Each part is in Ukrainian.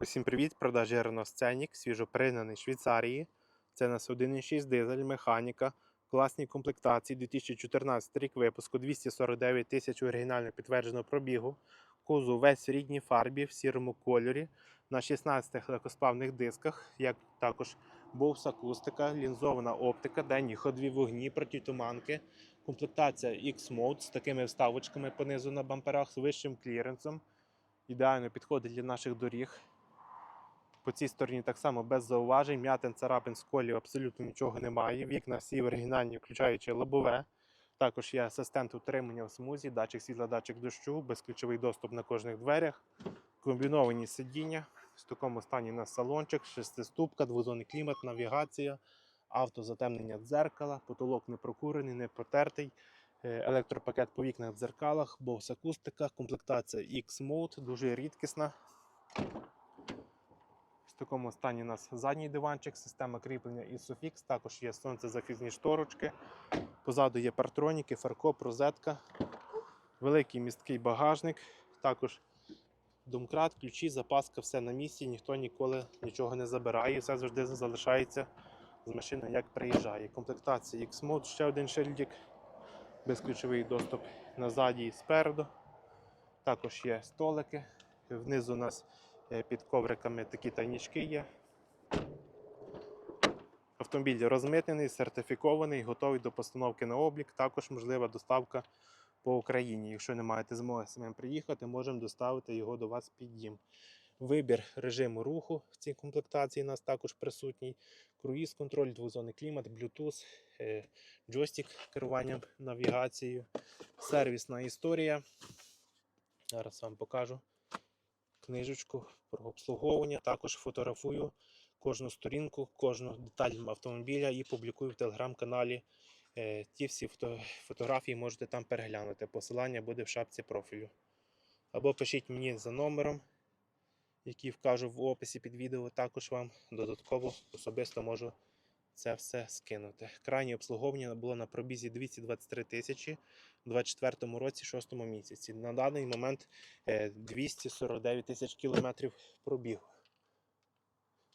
Усім привіт! Продажі Renault Scenic, свіжопригнаний з Швейцарії. Це у нас 1.6 дизель, механіка, класній комплектації, 2014 рік випуску, 249 тисяч оригінально підтвердженого пробігу. Кузов весь в рідній фарбі, в сірому кольорі, на 16 легкосплавних дисках, як також Bose акустика, лінзована оптика, денні ходові вогні, протитуманки, комплектація X-Mode з такими вставочками понизу на бамперах з вищим кліренсом. Ідеально підходить для наших доріг. По цій стороні так само без зауважень. М'ятин, царапин, сколів абсолютно нічого немає. Вікна всі оригінальні, включаючи лобове. Також є асистент утримання в смузі, датчик світла, датчик дощу, безключовий доступ на кожних дверях, комбіновані сидіння. В такому стані у нас салончик, шестиступка, двозонний клімат, навігація, автозатемнення дзеркала, потолок не прокурений, не протертий. е, Електропакет по вікнах дзеркалах, Bose акустика, комплектація X-Mode, дуже рідкісна. Такому стані у нас задній диванчик, система кріплення ISOFIX, також є сонцезахисні шторочки. Позаду є партроніки, фаркоп, розетка, великий місткий багажник, також домкрат, ключі, запаска, все на місці, ніхто ніколи нічого не забирає, все завжди залишається з машини, як приїжджає. Комплектація X-Mode, ще один шильдик, безключовий доступ назаді і спереду. Також є столики. Внизу у нас Під ковриками такі тайнічки є. Автомобіль розмитнений, сертифікований, готовий до постановки на облік. Також можлива доставка по Україні. Якщо не маєте змоги самим приїхати, можемо доставити його до вас під дім. Вибір режиму руху в цій комплектації у нас також присутній. Круїз контроль, двозонний клімат, Bluetooth, е, джойстик керуванням навігацією, сервісна історія. Зараз вам покажу книжечку про обслуговування. Також фотографую кожну сторінку, кожну деталь автомобіля і публікую в телеграм-каналі. Е, Ті всі фото- фотографії можете там переглянути. Посилання буде в шапці профілю. Або пишіть мені за номером, який вкажу в описі під відео. Також вам додатково особисто можу це все скинути. Крайнє обслуговування було на пробізі 223 тисячі у 2024 році, 6 місяці. На даний момент е, 249 тисяч кілометрів пробігу.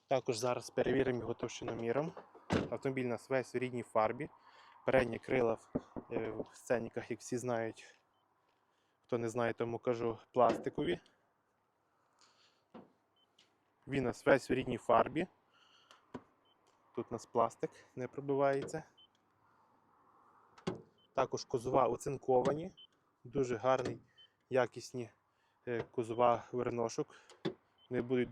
Також зараз перевіримо його товщиноміром. Автомобіль у нас весь в рідній фарбі. Передні крила в, е, сценіках, як всі знають. Хто не знає, тому кажу пластикові. Він нас весь в рідній фарбі. Тут у нас пластик не пробивається. Також козова оцинковані, дуже гарний, якісні козова кузова верношок. Вони будуть